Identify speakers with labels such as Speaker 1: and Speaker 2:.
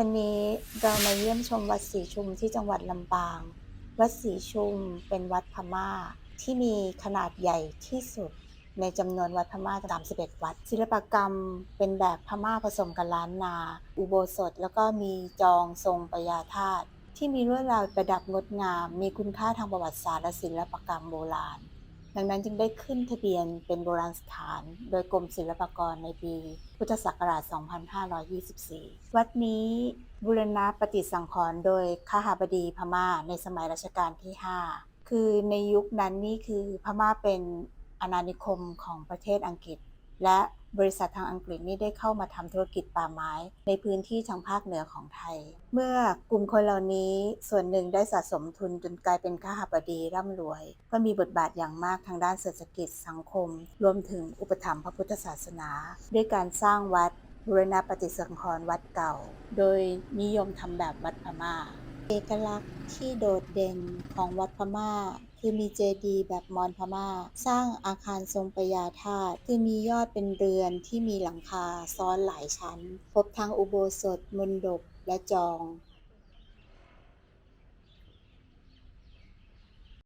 Speaker 1: วันนี้เรามาเยี่ยมชมวัดศรีชุมที่จังหวัดลำปาง วัดศรีชุมเป็นวัดพม่าที่มีขนาดใหญ่ที่สุด ในจำนวนวัดพม่า31 วัด ศิลปกรรมเป็นแบบพม่าผสมกับล้านนา อุโบสถ แล้วก็มีจองทรงปยาธาตุที่มีลวดลายประดับงดงาม มีคุณค่าทางประวัติศาสตร์และศิลปกรรมโบราณ ดังนั้นจึงได้ขึ้นทะเบียนเป็นโบราณสถาน โดยกรมศิลปากรในปี พุทธศักราช 2524 วัดนี้บูรณะปฏิสังขรณ์โดยขหาบดีพม่าในสมัยรัชกาลที่ 5 คือในยุคนั้นนี่คือพม่าเป็นอาณานิคมของประเทศอังกฤษ และ บริษัททางอังกฤษนี่ได้เข้ามาทำธุรกิจป่าไม้ ในพื้นที่ทางภาคเหนือของไทย เมื่อกลุ่มคนเหล่านี้ส่วนหนึ่งได้สะสมทุนจนกลายเป็นข้าหบดีร่ำรวย ก็มีบทบาทอย่างมากทางด้านเศรษฐกิจสังคม รวมถึงอุปถัมภ์พระพุทธศาสนา ด้วยการสร้างวัดบูรณะปฏิสังขรณ์วัดเก่า โดยนิยมทำแบบวัดพม่า เอกลักษณ์ที่โดดเด่นของวัดพม่า คือมีเจดีย์แบบมอญพม่า สร้างอาคารทรงปยาธาตุคือมียอดเป็นเรือนที่มีหลังคาซ้อนหลายชั้น พบทั้งอุโบสถมณฑปและจอง